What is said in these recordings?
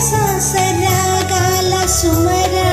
esa será la suerte.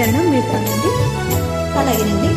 ఎన్నో మీరు అలాగేనండి.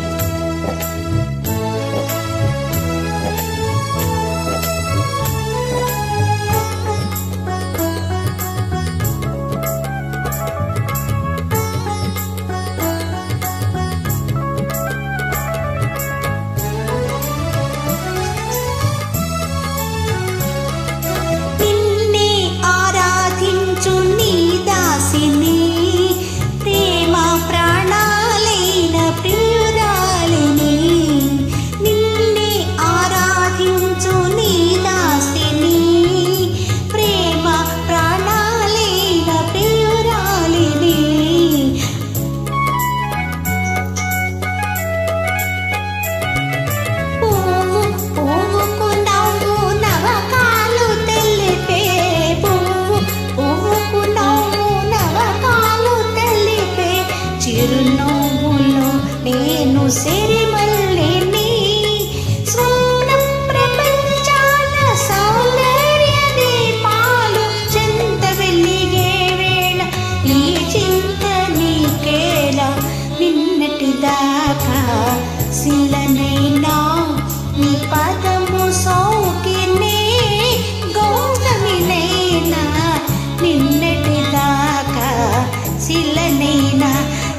శిలనైనా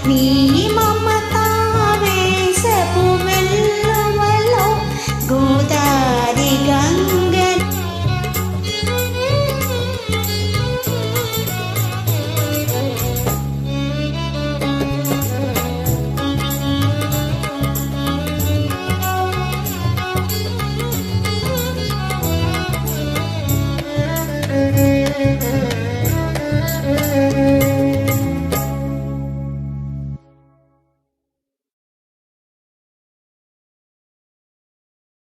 నీ